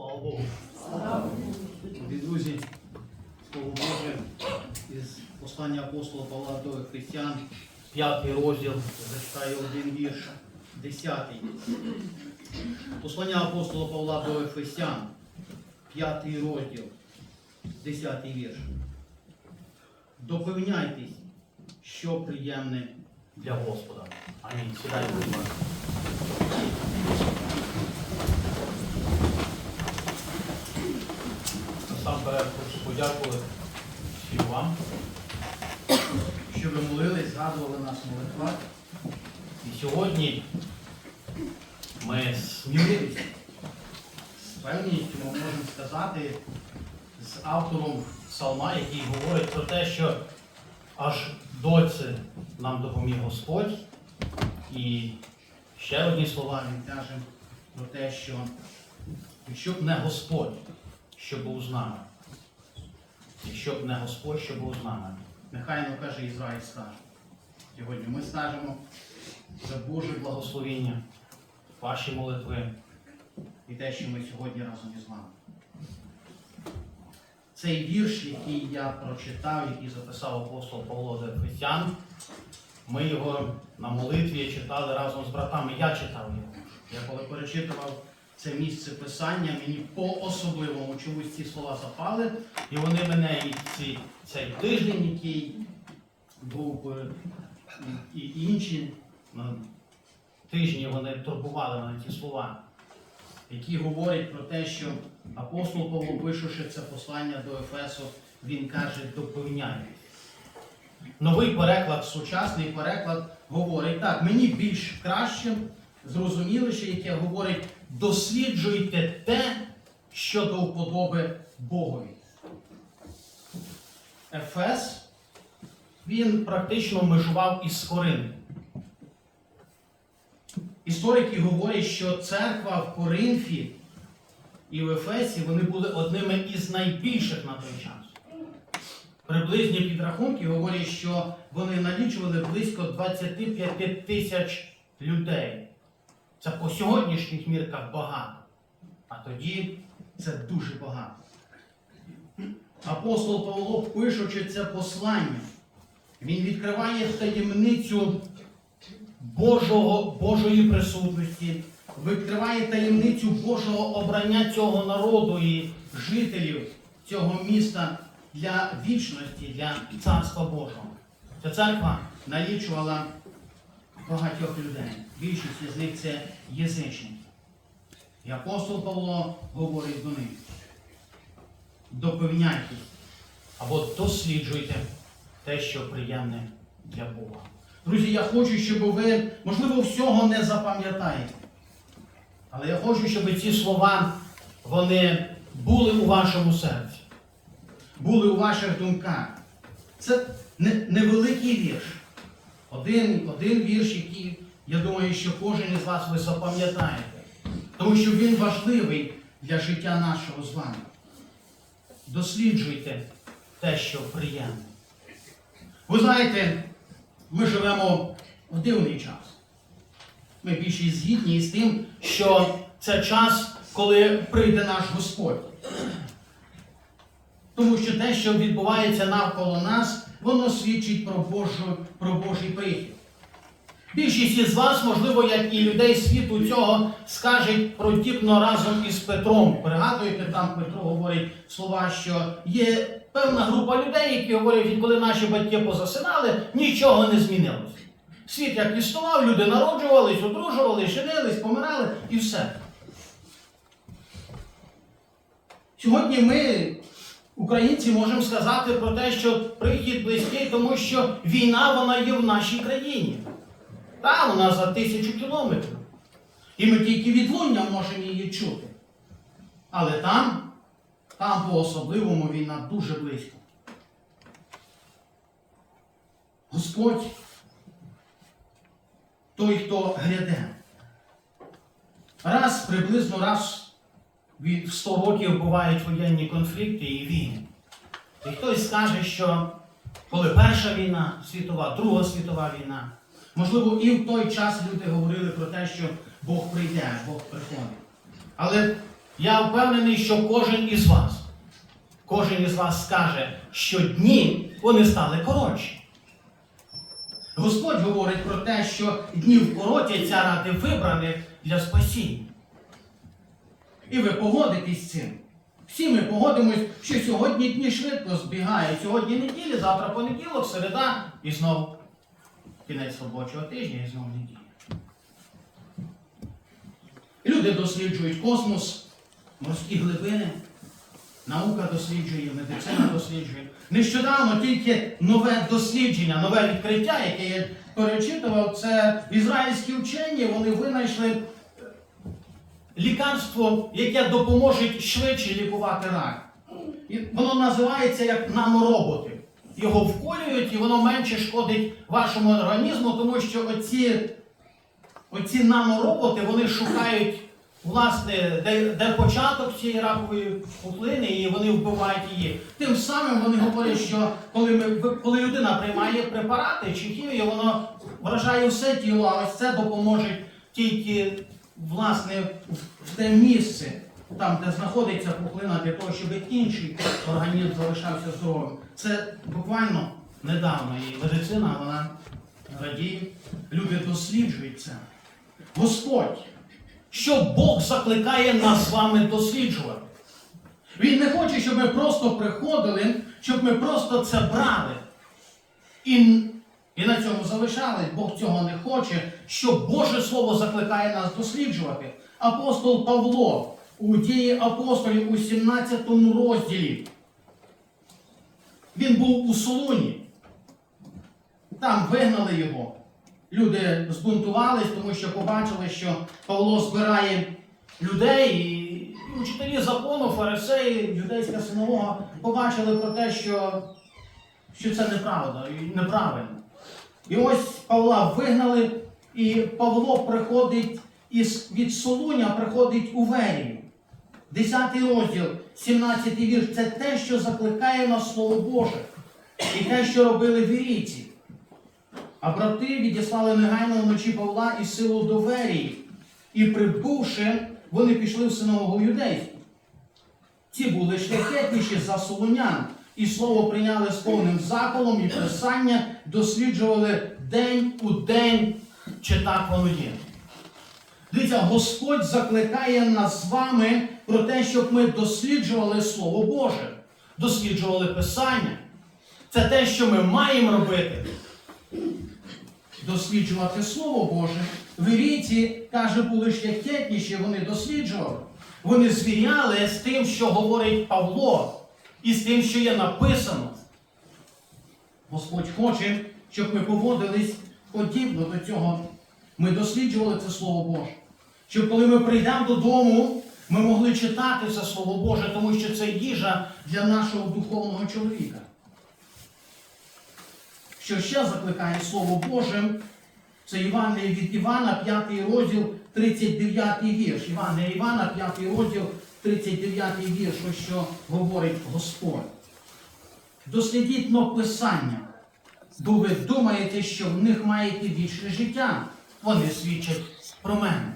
Слава Богу. Друзі, Слово Боже, із послання апостола Павла до Християн, п'ятий розділ, зачитаю один вірш, десятий. Послання апостола Павла до Ефесян, п'ятий розділ, десятий вірш. Допевняйтесь, що приємне для Господа. Амінь. Сідайте. Хочу подякувати всім вам, що ви молились, згадували нас в молитвах. І сьогодні ми сміливістю, з певністю ми можемо сказати з автором псалма, який говорить про те, що аж доці нам допоміг Господь. І ще одні слова він каже про те, що якщо б не Господь, що був з нами. Якщо б не Господь, що був з нами. Нехай нам каже Ізраїль скаже. Сьогодні ми скажемо за Боже благословіння, ваші молитви і те, що ми сьогодні разом із вами. Цей вірш, який я прочитав, який записав апостол Павло до Ефесян, ми його на молитві читали разом з братами. Я читав його. Я коли перечитував це місце писання, мені по-особливому чомусь ці слова запали, і вони мене і ці, цей тиждень, який був е, і інші ну, тижні, вони турбували мене ці слова, які говорять про те, що апостол Павло, пишучи це послання до Ефесу, він каже, допевняє. Новий переклад, сучасний переклад говорить так, мені більш краще, зрозуміліше, яке говорить, досліджуйте те, що до вподоби Богові. Ефес, він практично межував із Коринфом. Історики говорять, що церква в Коринфі і в Ефесі вони були одними із найбільших на той час. Приблизні підрахунки говорять, що вони налічували близько 25 тисяч людей. Це по сьогоднішніх мірках багато. А тоді це дуже багато. Апостол Павло, пишучи це послання, він відкриває таємницю Божого, Божої присутності, відкриває таємницю Божого обрання цього народу і жителів цього міста для вічності, для Царства Божого. Ця церква налічувала багатьох людей. Більшість з них це язичники. І апостол Павло говорить до них. Допевняйтесь або досліджуйте те, що приємне для Бога. Друзі, я хочу, щоб ви, можливо, всього не запам'ятаєте. Але я хочу, щоб ці слова вони були у вашому серці, були у ваших думках. Це не- невеликий вірш. Один, один вірш, який, я думаю, що кожен із вас ви запам'ятаєте. Тому що він важливий для життя нашого з вами. Досліджуйте те, що приємне. Ви знаєте, ми живемо в дивний час. Ми більше згідні з тим, що це час, коли прийде наш Господь. Тому що те, що відбувається навколо нас, воно свідчить про, Божу, про Божий прихід. Більшість із вас, можливо, як і людей світу цього, скажуть протіпно разом із Петром. Пригадуєте, там Петро говорить слова, що є певна група людей, які говорять, відколи наші батьки позасинали, нічого не змінилося. Світ як існував, люди народжувались, одружувались, женились, помирали і все. Сьогодні ми, українці, можемо сказати про те, що прихід близький, тому що війна вона є в нашій країні. Там вона за тисячу кілометрів. І ми тільки відлуння можемо її чути. Але там, там по-особливому війна дуже близько. Господь той, хто гряде. Раз, приблизно раз в 100 років бувають воєнні конфлікти і війни. І хтось скаже, що коли Перша війна світова, Друга світова війна, можливо, і в той час люди говорили про те, що Бог прийде, Бог приходить. Але Я впевнений, що кожен із вас, кожен із вас скаже, що дні вони стали коротші. Господь говорить про те, що дні вкоротяться ради вибраних для спасіння. І ви погодитесь з цим. Всі ми погодимось, що сьогодні дні швидко збігають. Сьогодні неділя, завтра понеділок, середа і знову кінець робочого тижня і знову неділя. Люди досліджують космос, морські глибини, наука досліджує, медицина досліджує. Нещодавно тільки нове дослідження, нове відкриття, яке я перечитував, це ізраїльські вчені, вони винайшли лікарство, яке допоможе швидше лікувати рак. І воно називається як нанороботи. Його вколюють і воно менше шкодить вашому організму, тому що оці, оці нанороботи вони шукають, власне, де, де початок цієї ракової пухлини, і вони вбивають її. Тим самим вони говорять, що коли, ми, коли людина приймає препарати чи хімію, воно вражає все тіло, а ось це допоможе тільки власне в те місце, там, де знаходиться пухлина, для того, щоб інший організм залишався здоровим. Це буквально недавно і медицина вона радіє, люди досліджують. Господь, що Бог закликає нас з вами досліджувати. Він не хоче, щоб ми просто приходили, щоб ми просто це брали. І і на цьому залишались. Бог цього не хоче, що Боже Слово закликає нас досліджувати. Апостол Павло у дії апостолів у 17 розділі. Він був у Солуні. Там вигнали його. Люди збунтувались, тому що побачили, що Павло збирає людей, і учителі закону, фарисеї, юдейська синагога побачили про те, що, що це неправда і неправильно. І ось Павла вигнали, і Павло приходить із, від Солуня, приходить у Верію. 10 розділ, 17 вірш це те, що закликає нас Слово Боже, і те, що робили вірійці. А брати відіслали негайно вночі Павла і силу до Верії, і прибувши, вони пішли в синагогу юдейську. Ці були шляхетніші за солонян, і слово прийняли з повним заколом, і писання досліджували день у день, чи так воно є. Дивіться, Господь закликає нас з вами про те, щоб ми досліджували Слово Боже, досліджували Писання. Це те, що ми маємо робити. Досліджувати Слово Боже. Вірійці, каже, були шляхетніші, вони досліджували. Вони звіряли з тим, що говорить Павло, і з тим, що є написано. Господь хоче, щоб ми поводились подібно до цього. Ми досліджували це Слово Боже. Щоб коли ми прийдемо додому, ми могли читати це Слово Боже, тому що це їжа для нашого духовного чоловіка. Що ще закликає Слово Боже, це Євангеліє від Івана, 5 розділ, 39 вірш. Івангелія Івана, 5 розділ, 39 вірш, що говорить Господь. Дослідіть но Писання, бо ви думаєте, що в них маєте вічне життя. Вони свідчать про мене.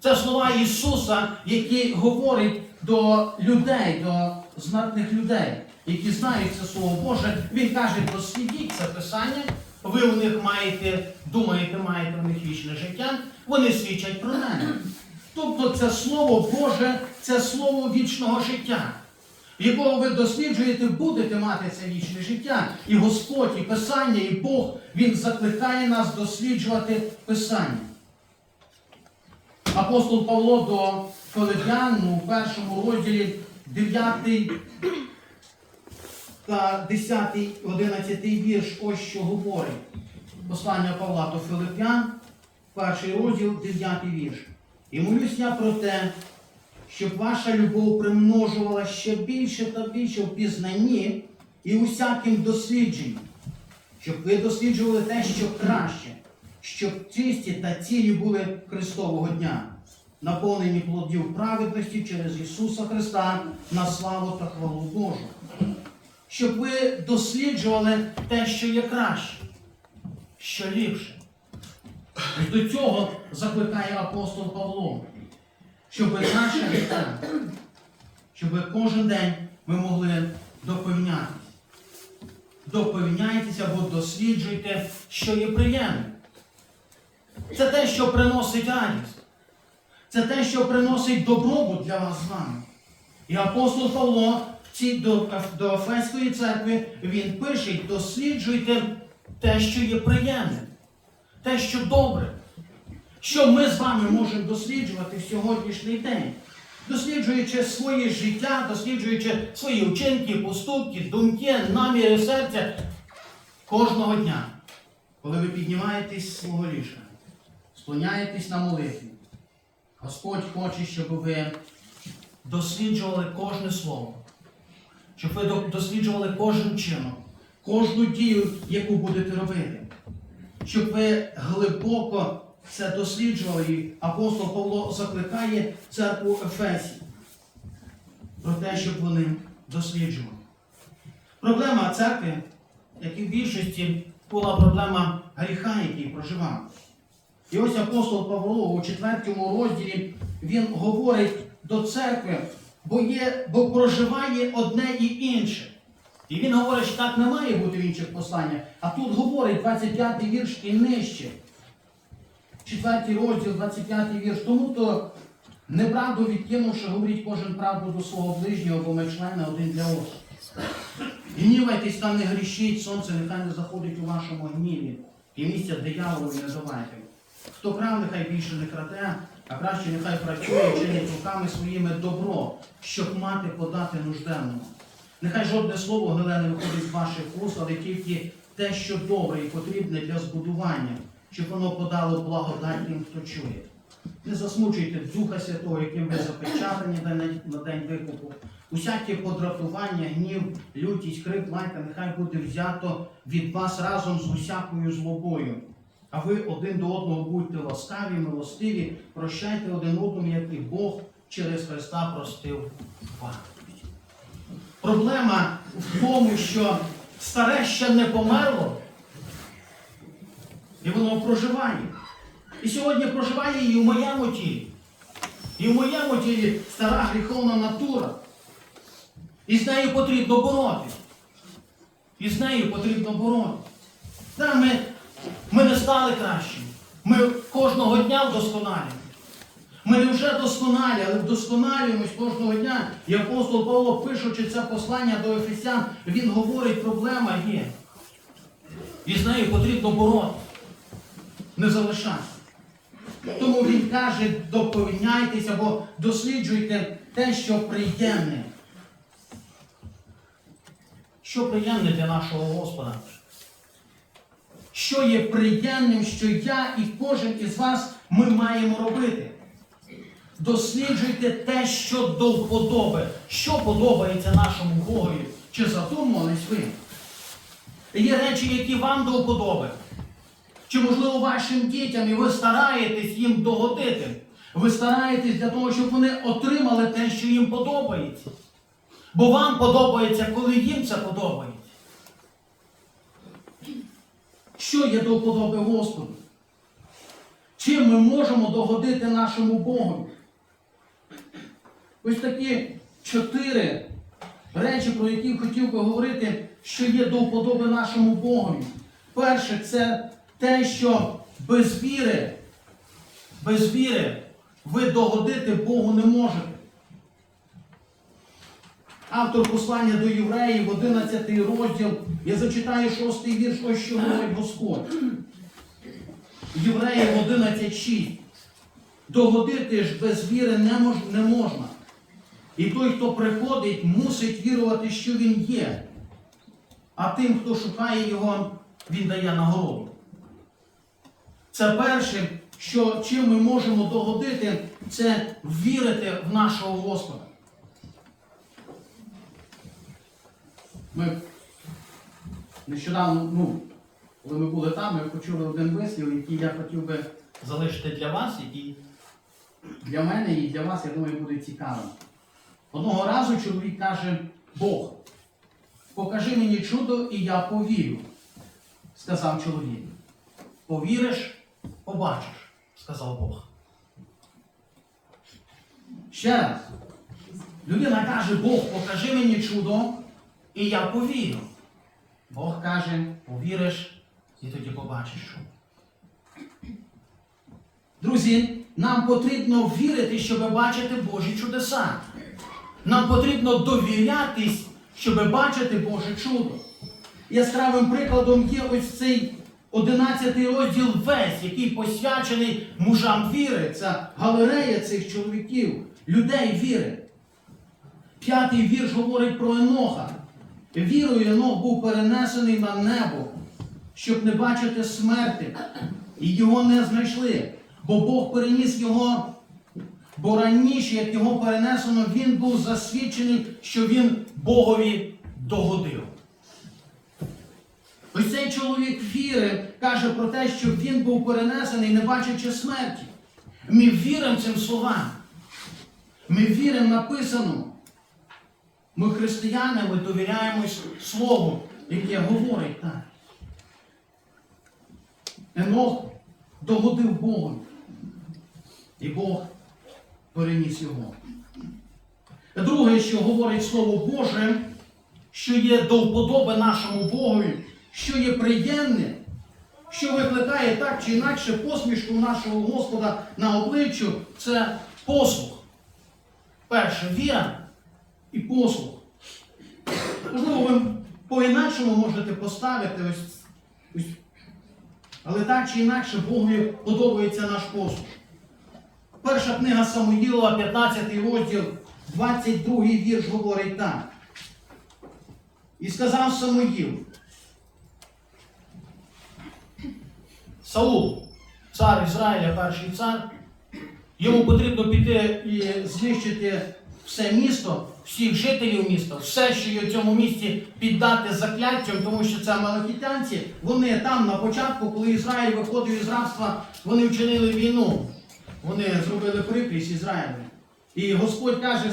Це слова Ісуса, які говорять до людей, до знатних людей, які знають це Слово Боже. Він каже, дослідіть це Писання, ви у них маєте, думаєте, маєте в них вічне життя, вони свідчать про мене. Тобто це Слово Боже, це слово вічного життя, якого ви досліджуєте, будете мати це вічне життя. І Господь, і Писання, і Бог, Він закликає нас досліджувати Писання. Апостол Павло до Филип'ян у першому розділі 9 та 10, 11 вірш, ось що говорить. Послання Павла до Филип'ян, перший розділ, 9 вірш. І молюсь я про те, щоб ваша любов примножувала ще більше та більше в пізнанні і усяким дослідженні, щоб ви досліджували те, що краще, щоб чисті та цілі були Христового дня, наповнені плодів праведності через Ісуса Христа на славу та хвалу Божу. Щоб ви досліджували те, що є краще, що ліпше. До цього закликає апостол Павло. щоб наше життя, щоб кожен день ми могли доповнятися. Доповняйтеся або досліджуйте, що є приємне. Це те, що приносить радість. Це те, що приносить добробут для вас з вами. І апостол Павло в цій до, до Ефеської церкви він пише, досліджуйте те, що є приємне, те, що добре, що ми з вами можемо досліджувати в сьогоднішній день. Досліджуючи своє життя, досліджуючи свої вчинки, поступки, думки, наміри серця кожного дня, коли ви піднімаєтесь з свого ліжка, склоняєтесь на молитві, Господь хоче, щоб ви досліджували кожне слово, щоб ви досліджували кожен чинок, кожну дію, яку будете робити, щоб ви глибоко це досліджували. І апостол Павло закликає церкву Ефесі про те, щоб вони досліджували. Проблема церкви, як і в більшості, була проблема гріха, який проживав. І ось апостол Павло у четвертому розділі він говорить до церкви, бо, є, бо проживає одне і інше. І він говорить, що так не має бути в інших посланнях. А тут говорить 25 вірш і нижче. Четвертий розділ, 25 вірш. Тому то неправду відкинувши, говорить кожен правду до свого ближнього, бо ми члени один для одного. Гнівайтесь та не грішіть, сонце нехай не заходить у вашому гніві. І місця дияволу не давайте. Хто крав, нехай більше не краде, а краще нехай працює, чинить руками своїми добро, щоб мати подати нужденному. Нехай жодне слово гиле не виходить з ваших уст, але тільки те, що добре і потрібне для збудування, щоб воно подало благодать тим, хто чує. Не засмучуйте Духа Святого, яким ви запечатані на день- викупу. Усяке подратування, гнів, лютість, крик, лайка, нехай буде взято від вас разом з усякою злобою. А ви один до одного будьте ласкаві, милостиві, прощайте один одному, як і Бог через Христа простив вам. Проблема в тому, що старе ще не померло, і воно проживає. І сьогодні проживає і в моєму тілі. І в моєму тілі стара гріховна натура. І з нею потрібно боротися. І з нею потрібно боротися. Та ми, ми не стали кращими. Ми кожного дня вдосконалюємо. Ми не вже досконалі, але вдосконалюємось кожного дня. І апостол Павло, пишучи це послання до Ефесян, він говорить, проблема є. І з нею потрібно боротися. Не залишатися. Тому він каже, доповняйтеся або досліджуйте те, що приємне. Що приємне для нашого Господа? Що є приємним, що я і кожен із вас ми маємо робити? Досліджуйте те, що до вподоби, що подобається нашому Богові. Чи задумувались ви? Є речі, які вам до вподоби. Чи, можливо, вашим дітям, і ви стараєтесь їм догодити. Ви стараєтесь для того, щоб вони отримали те, що їм подобається. Бо вам подобається, коли їм це подобається. Що є до вподоби Господу? Чим ми можемо догодити нашому Богу? Ось такі чотири речі, про які хотів би говорити, що є до вподоби нашому Богові. Перше, це те, що без віри, без віри ви догодити Богу не можете. Автор послання до євреїв, 11 розділ, я зачитаю 6 вірш, ось що говорить Господь. Євреїв 11.6. Догодити ж без віри не, не можна. І той, хто приходить, мусить вірувати, що він є. А тим, хто шукає його, він дає нагороду. Це перше, що чим ми можемо догодити, це вірити в нашого Господа. Ми нещодавно, ну, коли ми були там, ми почули один вислів, який я хотів би залишити для вас, який для мене і для вас, я думаю, буде цікавим. Одного разу чоловік каже, Бог, покажи мені чудо, і я повірю, сказав чоловік. Повіриш, побачиш, сказав Бог. Ще раз. Людина каже, Бог, покажи мені чудо, і я повірю. Бог каже, повіриш, і тоді побачиш чудо. Друзі, нам потрібно вірити, щоб бачити Божі чудеса. Нам потрібно довірятись, щоб бачити Боже чудо. Яскравим прикладом є ось цей 11 розділ весь, який посвячений мужам віри. Це галерея цих чоловіків, людей віри. П'ятий вірш говорить про Еноха. Вірою Енох був перенесений на небо, щоб не бачити смерти, і його не знайшли, бо Бог переніс його, бо раніше, як його перенесено, він був засвідчений, що він Богові догодив. Ось цей чоловік віри каже про те, що він був перенесений, не бачачи смерті. Ми віримо цим словам. Ми віримо написаному. Ми християни, ми довіряємось Слову, яке говорить так. Енох догодив Богу. І Бог переніс його. Друге, що говорить Слово Боже, що є до вподоби нашому Богові, що є приємне, що викликає так чи інакше посмішку нашого Господа на обличчю, це послух. Перше віра і послух. Можливо, ви по-інакшому можете поставити ось, ось. Але так чи інакше Богові подобається наш послух. Перша книга Самуїла, 15 розділ, 22 вірш говорить так. І сказав Самуїл. Саул, цар Ізраїля, перший цар, йому потрібно піти і знищити все місто, всіх жителів міста, все, що є в цьому місті, піддати закляттям, тому що це малахітянці. Вони там на початку, коли Ізраїль виходив із рабства, вони вчинили війну. Вони зробили прикрість Ізраїлю. І Господь каже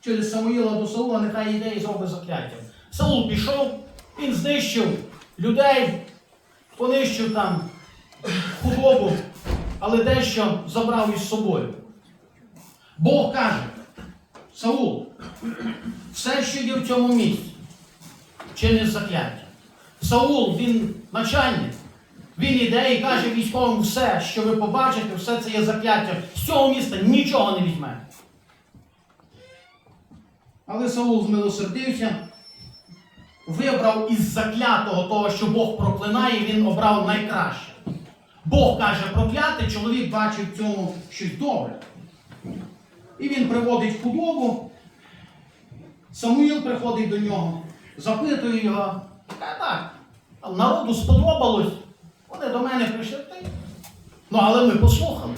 через Самуїла до Саула, нехай йде і зробить закляття. Саул пішов, він знищив людей, понищив там худобу, але дещо забрав із собою. Бог каже, Саул, все, що є в цьому місці, чинить закляття. Саул, він начальник. Він іде і каже військовим все, що ви побачите, все це є закляття. З цього міста нічого не візьме. Але Саул змилосердився, вибрав із заклятого того, що Бог проклинає, він обрав найкраще. Бог каже прокляти, чоловік бачив в цьому щось добре. І він приводить худобу. Самуїл приходить до нього, запитує його, каже так, народу сподобалось. Вони до мене прийшли. Ну, але ми послухали.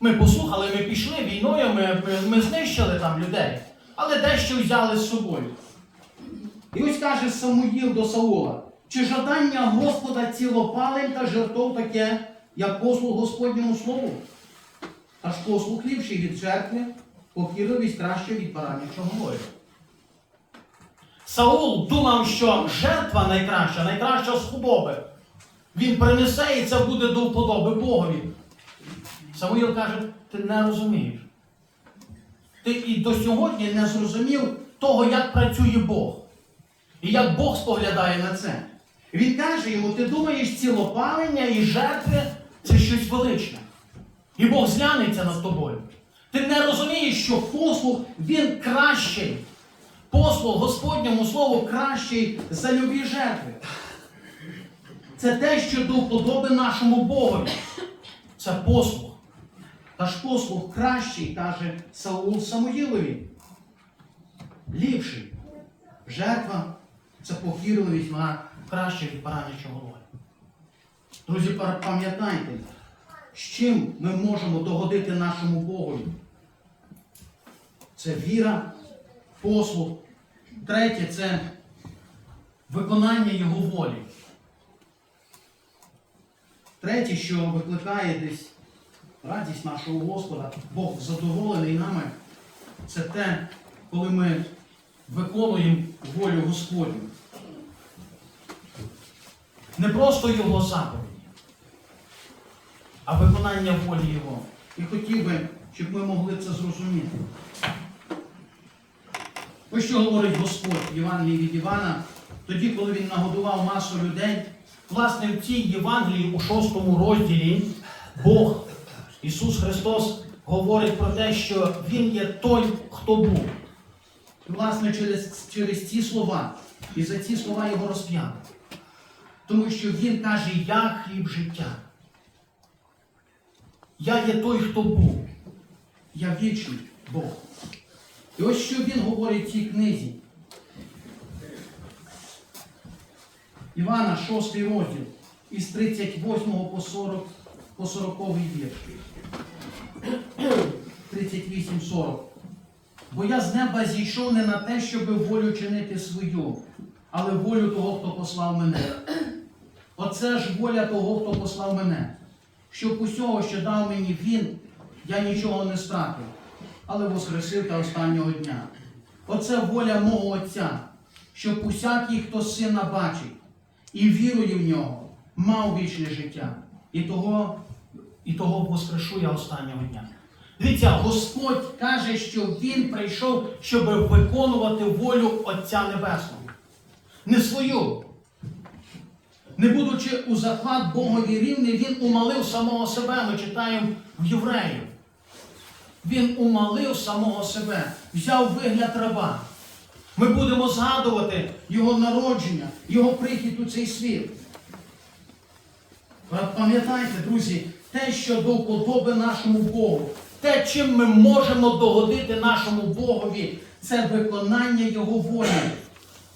Ми послухали, ми пішли війною, ми, ми, знищили там людей, але дещо взяли з собою. І ось каже Самуїл до Саула, чи жадання Господа цілопалень та жертов таке, як послуг Господньому слову? Аж послух ліпший від жертви, покірливість краще від баранячого бою. Саул думав, що жертва найкраща, найкраща з худоби. Він принесе і це буде до вподоби Богові. Самуїл каже, ти не розумієш. Ти і до сьогодні не зрозумів того, як працює Бог. І як Бог споглядає на це. Він каже йому, ти думаєш, цілопалення і жертви це щось величне. І Бог зглянеться над тобою. Ти не розумієш, що послуг він кращий. Послуг Господньому Слову кращий за любі жертви. Це те, що до вподоби нашому Богові. Це послуг. Та ж послуг кращий, каже Саул Самуїлові. Ліпший. Жертва це покірливість, вона краще від баранячого рою. Друзі, пам'ятайте, з чим ми можемо догодити нашому Богові. Це віра, послуг. Третє це виконання Його волі. Третє, що викликає десь радість нашого Господа, Бог задоволений нами, це те, коли ми виконуємо волю Господню. Не просто Його заповіді, а виконання волі Його. І хотів би, щоб ми могли це зрозуміти. Ось що говорить Господь Євангелії від Івана, тоді, коли він нагодував масу людей, власне, в цій Євангелії у шостому розділі Бог, Ісус Христос, говорить про те, що Він є той, хто був. І, власне, через, через ці слова, і за ці слова його розп'яли. Тому що Він каже, я хліб життя. Я є той, хто був. Я вічний Бог. І ось що він говорить в цій книзі. Івана, 6 розділ, із 38 по 40, по 40 вірш. 38-40. Бо я з неба зійшов не на те, щоб волю чинити свою, але волю того, хто послав мене. Оце ж воля того, хто послав мене. Щоб усього, що дав мені він, я нічого не стратив, але воскресив та останнього дня. Оце воля мого Отця, щоб усякий, хто сина бачить і вірує в нього, мав вічне життя. І того, і того воскрешу я останнього дня. Дивіться, Господь каже, що Він прийшов, щоб виконувати волю Отця Небесного. Не свою. Не будучи у захват Богові рівний, він умалив самого себе. Ми читаємо в Євреїв. Він умалив самого себе, взяв вигляд раба. Ми будемо згадувати його народження, його прихід у цей світ. Пам'ятайте, друзі, те, що до вподоби нашому Богу, те, чим ми можемо догодити нашому Богові, це виконання Його волі,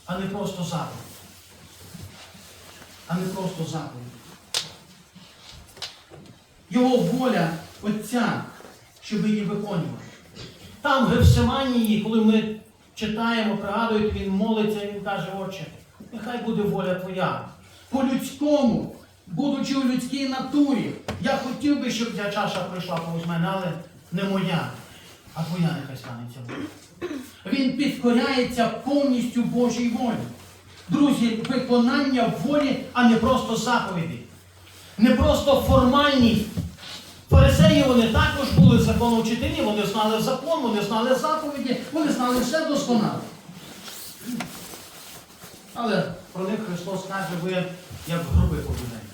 а не просто заповідь. А не просто заповідь. Його воля Отця, щоб її виконувати. Там, в Гефсиманії, коли ми читаємо, пригадуєте, він молиться, і він каже, Отче, нехай буде воля Твоя. По-людському, будучи у людській натурі, я хотів би, щоб ця чаша прийшла повз мене, але не моя, а твоя нехай станеться. Він підкоряється повністю Божій волі. Друзі, виконання волі, а не просто заповіді. Не просто формальність. Фарисеї вони також були законовчителі, вони знали закон, вони знали заповіді, вони знали все досконало. Але про них Христос каже, ви як гроби побудені.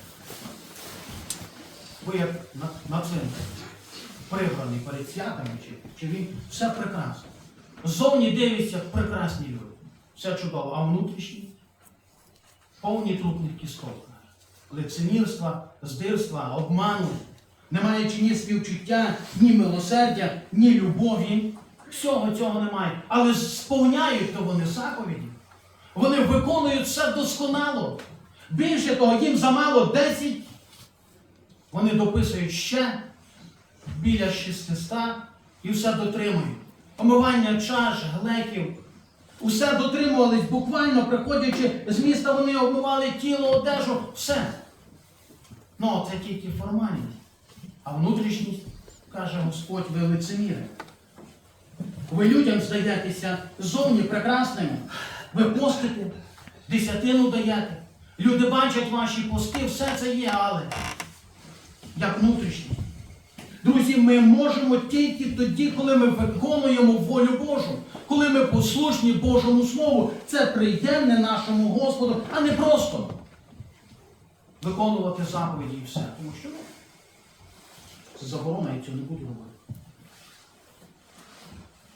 Ви як на, цинку, прибраний перед святами, чи, чи він все прекрасно. Зовні дивиться прекрасні люди. Все чудово, а внутрішні повні трупних кісток. Лицемірства, здирства, обману. Не маючи ні співчуття, ні милосердя, ні любові. Всього цього немає. Але сповняють то вони заповіді. Вони виконують все досконало. Більше того, їм замало 10. Вони дописують ще біля 600 і все дотримують. Омивання чаш, глеків. Усе дотримувались, буквально приходячи з міста, вони обмивали тіло, одежу, все. Ну, це тільки формальність. А внутрішність, каже Господь, ви лицеміри. Ви людям здаєтеся зовні прекрасними. Ви постите, десятину даєте. Люди бачать ваші пости, все це є, але як внутрішність. Друзі, ми можемо тільки тоді, коли ми виконуємо волю Божу, коли ми послушні Божому Слову, це приємне нашому Господу, а не просто виконувати заповіді і все. Тому що ну, заборона, я цього не буду робити.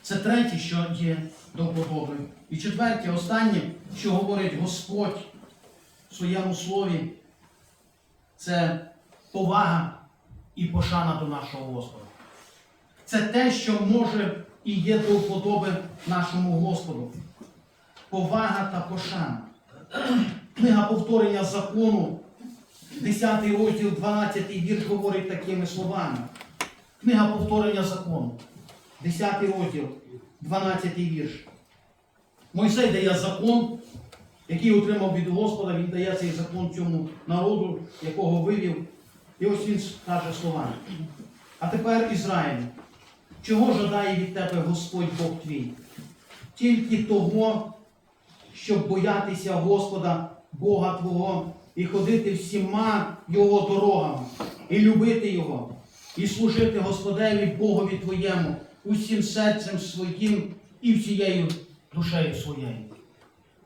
Це третє, що є до вподоби. І четверте, останнє, що говорить Господь в своєму слові, це повага і пошана до нашого Господа. Це те, що може і є до вподоби нашому Господу. Повага та пошана. Книга повторення закону, 10 розділ, 12 вірш говорить такими словами. Книга повторення закону, 10 розділ, 12 вірш. Мойсей дає закон, який отримав від Господа, він дає цей закон цьому народу, якого вивів. І ось він каже словами. А тепер Ізраїль, чого жадає від тебе Господь Бог твій? Тільки того, щоб боятися Господа, Бога Твого, і ходити всіма Його дорогами, і любити Його, і служити Господеві Богові твоєму усім серцем своїм і всією душею своєю.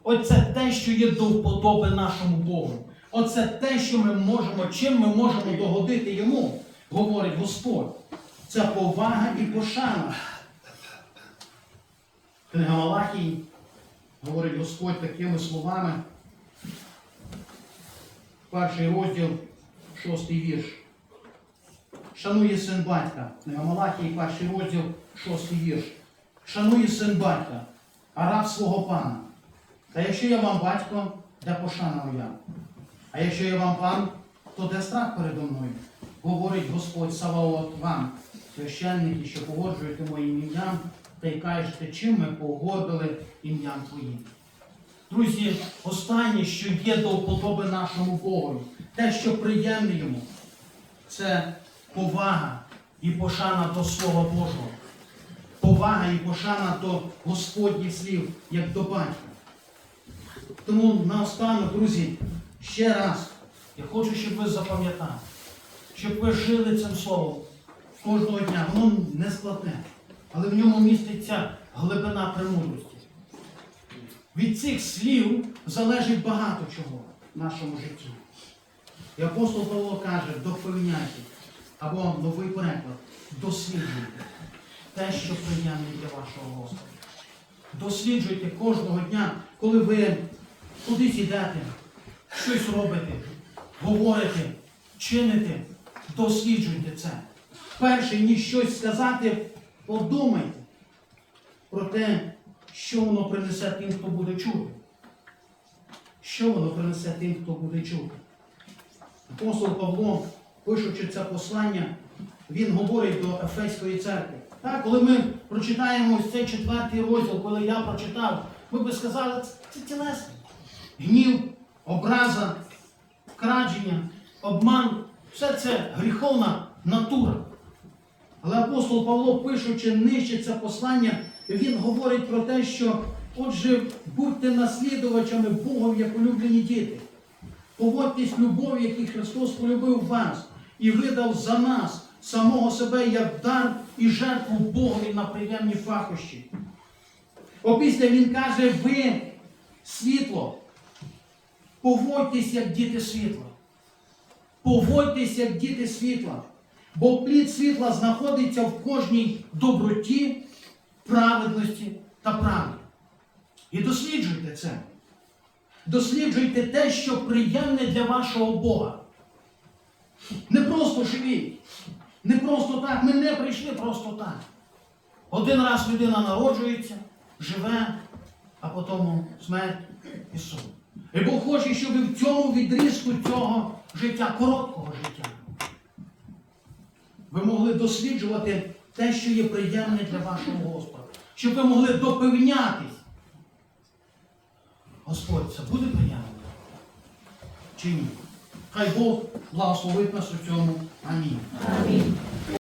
Оце те, що є до вподоби нашому Богу. Оце те, що ми можемо, чим ми можемо догодити йому, говорить Господь. Це повага і пошана. Книга Малахій говорить Господь такими словами. Перший розділ, шостий вірш. Шанує син батька. Книга Малахії, перший розділ, шостий вірш. Шанує син батька, а раб свого пана. Та якщо я вам батько, де пошана моя? А якщо я вам пан, то де страх передо мною? Говорить Господь Саваот вам, священники, що погоджуєте моїм ім'ям, та й кажете, чим ми погодили ім'ям Твоїм. Друзі, останнє, що є до вподоби нашому Богові, те, що приємне йому, це повага і пошана до Слова Божого. Повага і пошана до Господніх слів, як до батька. Тому наостанок, друзі, ще раз, я хочу, щоб ви запам'ятали, щоб ви жили цим словом кожного дня. Воно не складне, але в ньому міститься глибина премудрості. Від цих слів залежить багато чого в нашому житті. І апостол Павло каже, допевняйте, або новий переклад, досліджуйте те, що приємне для вашого Господа. Досліджуйте кожного дня, коли ви кудись йдете, щось робите, говорите, чините, досліджуйте це. Перше, ніж щось сказати, подумайте про те, що воно принесе тим, хто буде чути. Що воно принесе тим, хто буде чути. Апостол Павло, пишучи це послання, він говорить до Ефеської церкви. Так, коли ми прочитаємо ось цей четвертий розділ, коли я прочитав, ми би сказали, це, тілесне. Гнів, образа, крадження, обман все це гріховна натура. Але апостол Павло, пишучи нижче це послання, він говорить про те, що отже, будьте наслідувачами Богом як улюблені діти. Поводьтесь любов'ю, який Христос полюбив вас і видав за нас самого себе як дар і жертву Богові на приємні пахощі. Опісля він каже, ви світло. Поводьтесь, як діти світла. Поводьтесь, як діти світла. Бо плід світла знаходиться в кожній доброті, праведності та правді. І досліджуйте це. Досліджуйте те, що приємне для вашого Бога. Не просто живіть. Не просто так. Ми не прийшли просто так. Один раз людина народжується, живе, а потім смерть і суд. І Бог хоче, щоб і в цьому відрізку цього життя, короткого життя, ви могли досліджувати те, що є приємне для вашого Господа. Щоб ви могли допевнятись. Господь, це буде приємно? Чи ні? Хай Бог благословить нас у цьому. Амінь. Амінь.